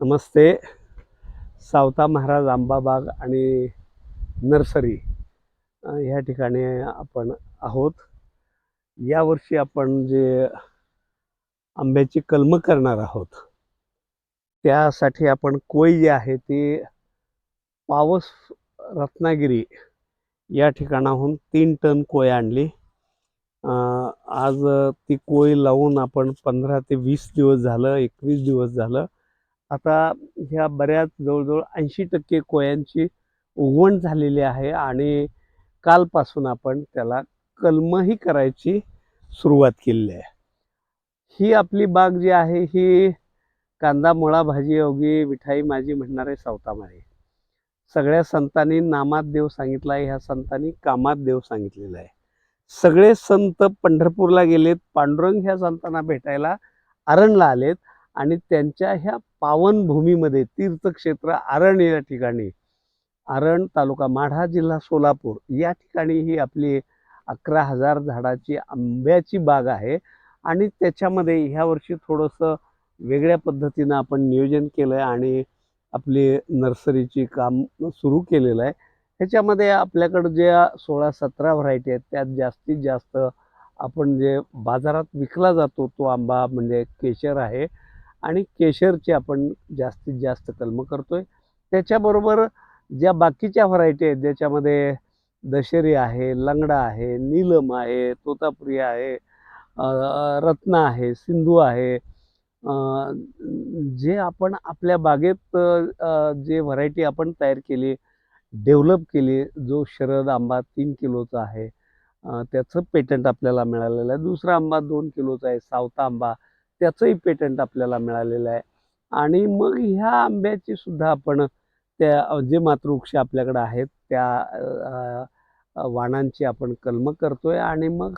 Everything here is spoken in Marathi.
नमस्ते. सावता महाराज आंबाबाग आणि नर्सरी ह्या ठिकाणी आपण आहोत. यावर्षी आपण जे आंब्याची कलमं करणार आहोत त्यासाठी आपण कोय जे आहे ती पावस रत्नागिरी या ठिकाणाहून तीन टन कोय आणली. आज ती कोय लावून आपण पंधरा ते वीस दिवस झालं एकवीस दिवस झालं. आता ह्या बऱ्याच जवळजवळ ऐंशी टक्के कोयांची उगवण झालेली आहे आणि कालपासून आपण त्याला कलमही करायची सुरुवात केलेली आहे. ही आपली बाग जी आहे ही कांदा मुळा भाजी योगी विठाई माझी म्हणणारे सावतामारी सगळ्या संतांनी नामात देव सांगितला आहे ह्या संतांनी कामात देव सांगितलेला आहे. सगळे संत पंढरपूरला गेलेत पांडुरंग ह्या संतांना भेटायला आरणला आलेत आणि त्यांच्या ह्या पावनभूमीमध्ये तीर्थक्षेत्र आरण या ठिकाणी. आरण तालुका माढा जिल्हा सोलापूर. या ठिकाणी ही आपली अकरा हजार झाडाची आंब्याची बाग आहे आणि त्याच्यामध्ये ह्या वर्षी थोडंसं वेगळ्या पद्धतीनं आपण नियोजन केलं आहे आणि आपली नर्सरीची काम सुरू केलेलं आहे. ह्याच्यामध्ये आपल्याकडं ज्या सोळा सतरा व्हरायटी आहेत त्यात जास्तीत जास्त आपण जे बाजारात विकला जातो तो आंबा म्हणजे केशर आहे. आणि केशरचे आपण जास्तीत जास्त कलमं आहे त्याच्याबरोबर ज्या बाकीच्या व्हरायटी आहेत ज्याच्यामध्ये दशेरी आहे लंगडा आहे नीलम आहे तोतापुरी आहे रत्न आहे सिंधू आहे जे आपण आपल्या बागेत जे व्हरायटी आपण तयार केली डेव्हलप केली जो शरद आंबा तीन किलोचा आहे त्याचं पेटंट आपल्याला मिळालेलं आहे. दुसरा आंबा दोन किलोचा आहे सावता आंबा त्याचंही पेटंट आपल्याला मिळालेलं आहे. आणि मग ह्या आंब्याची सुद्धा आपण त्या जे मातृवृक्ष आपल्याकडे आहेत त्या वाणांची आपण कलमं करतोय आणि मग